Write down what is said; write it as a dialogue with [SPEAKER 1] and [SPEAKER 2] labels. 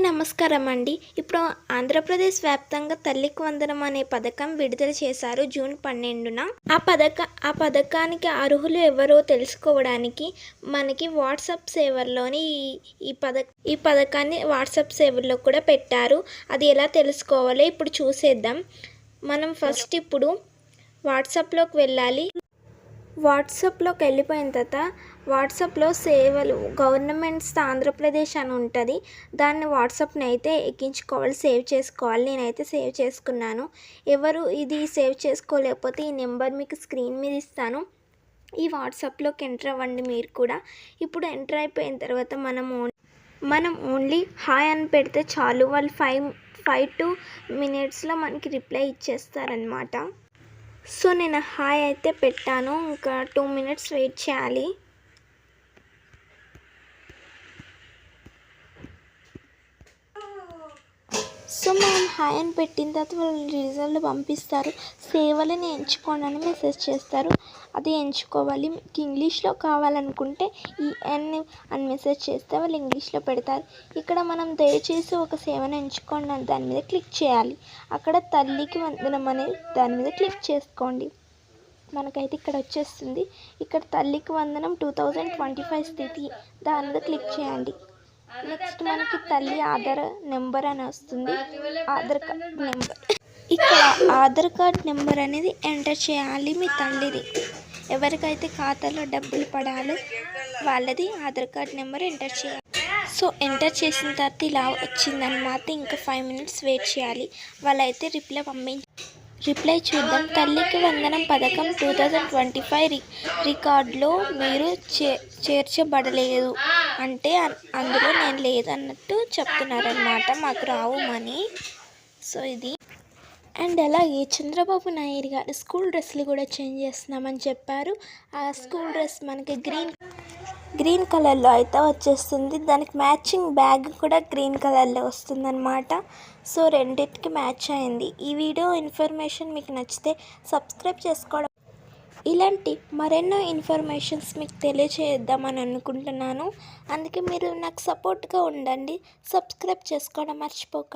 [SPEAKER 1] నమస్కారం అండి ఇప్పుడు ఆంధ్రప్రదేశ్ వ్యాప్తంగా తల్లికి వందనం అనే పథకం విడుదల చేశారు జూన్ పన్నెండున. ఆ పథక ఆ పథకానికి అర్హులు ఎవరో తెలుసుకోవడానికి మనకి వాట్సాప్ సేవల్లోని ఈ ఈ పథక ఈ పథకాన్ని వాట్సాప్ సేవల్లో కూడా పెట్టారు. అది ఎలా తెలుసుకోవాలో ఇప్పుడు చూసేద్దాం. మనం ఫస్ట్ ఇప్పుడు వాట్సాప్లోకి వెళ్ళాలి. వాట్సాప్లోకి వెళ్ళిపోయిన తర్వాత వాట్సాప్లో సేవలు గవర్నమెంట్స్ ఆంధ్రప్రదేశ్ అని ఉంటుంది. దాన్ని వాట్సాప్ని అయితే ఎక్కించుకోవాలి సేవ్ చేసుకోవాలి. నేనైతే సేవ్ చేసుకున్నాను. ఎవరు ఇది సేవ్ చేసుకోలేకపోతే ఈ నెంబర్ మీకు స్క్రీన్ మీద ఇస్తాను. ఈ వాట్సాప్లోకి ఎంటర్ అవ్వండి మీరు కూడా. ఇప్పుడు ఎంటర్ అయిపోయిన తర్వాత మనం ఓన్ మనం ఓన్లీ హాయ్ అని పెడితే చాలు వాళ్ళు ఫైవ్ ఫైవ్ టు మినిట్స్లో మనకి రిప్లై ఇచ్చేస్తారనమాట సో నేను హాయ్ అయితే పెట్టాను. ఇంకా టూ మినిట్స్ వెయిట్ చేయాలి. సో మనం హాయ్ అని పెట్టిన తర్వాత వాళ్ళు రిజల్ట్ పంపిస్తారు. సేవలని ఎంచుకోండి అని మెసేజ్ చేస్తారు. అది ఎంచుకోవాలి. మీకు ఇంగ్లీష్లో కావాలనుకుంటే ఈ ఎన్ అని మెసేజ్ చేస్తే వాళ్ళు ఇంగ్లీష్లో పెడతారు. ఇక్కడ మనం దయచేసి ఒక సేవను ఎంచుకోండి అని దాని మీద క్లిక్ చేయాలి. అక్కడ తల్లికి వందనం అనేది దాని మీద క్లిక్ చేసుకోండి. మనకైతే ఇక్కడ వచ్చేస్తుంది. ఇక్కడ తల్లికి వందనం టూ థౌజండ్ ట్వంటీ ఫైవ్ స్థితి. దాని మీద క్లిక్ చేయండి. నెక్స్ట్ మనకి తల్లి ఆధార్ నెంబర్ అని వస్తుంది. Aadhaar card number. ఇక్కడ ఆధార్ కార్డ్ నెంబర్ అనేది ఎంటర్ చేయాలి మీ తల్లిది. ఎవరికైతే ఖాతాలో డబ్బులు పడాలో వాళ్ళది ఆధార్ కార్డ్ నెంబర్ ఎంటర్ చేయాలి. సో ఎంటర్ చేసిన తర్వాత ఇలా వచ్చిందనమాట ఇంకా ఫైవ్ మినిట్స్ వెయిట్ చేయాలి. వాళ్ళైతే రిప్లై పంపించి రిప్లై చూద్దాం. తల్లికి వందనం పథకం టూ థౌజండ్ ట్వంటీ ఫైవ్ రి రికార్డులో మీరు చే చేర్చబడలేదు. అంటే అందులో నేను లేదన్నట్టు చెప్తున్నారనమాట మాకు రావు మనీ. సో ఇది. అండ్ అలాగే చంద్రబాబు నాయుడు గారు స్కూల్ డ్రెస్లు కూడా చేంజ్ చేస్తున్నామని చెప్పారు. ఆ స్కూల్ డ్రెస్ మనకి గ్రీన్ గ్రీన్ కలర్లో అయితే వచ్చేస్తుంది. దానికి మ్యాచింగ్ బ్యాగ్ కూడా గ్రీన్ కలర్లో వస్తుందన్నమాట. సో రెండింటికి మ్యాచ్ అయింది. ఈ వీడియో ఇన్ఫర్మేషన్ మీకు నచ్చితే సబ్స్క్రైబ్ చేసుకోవడం ఇలాంటి మరెన్నో ఇన్ఫర్మేషన్స్ మీకు తెలియచేద్దామని అనుకుంటున్నాను. అందుకే మీరు నాకు సపోర్ట్గా ఉండండి. సబ్స్క్రైబ్ చేసుకోవడం మర్చిపోకండి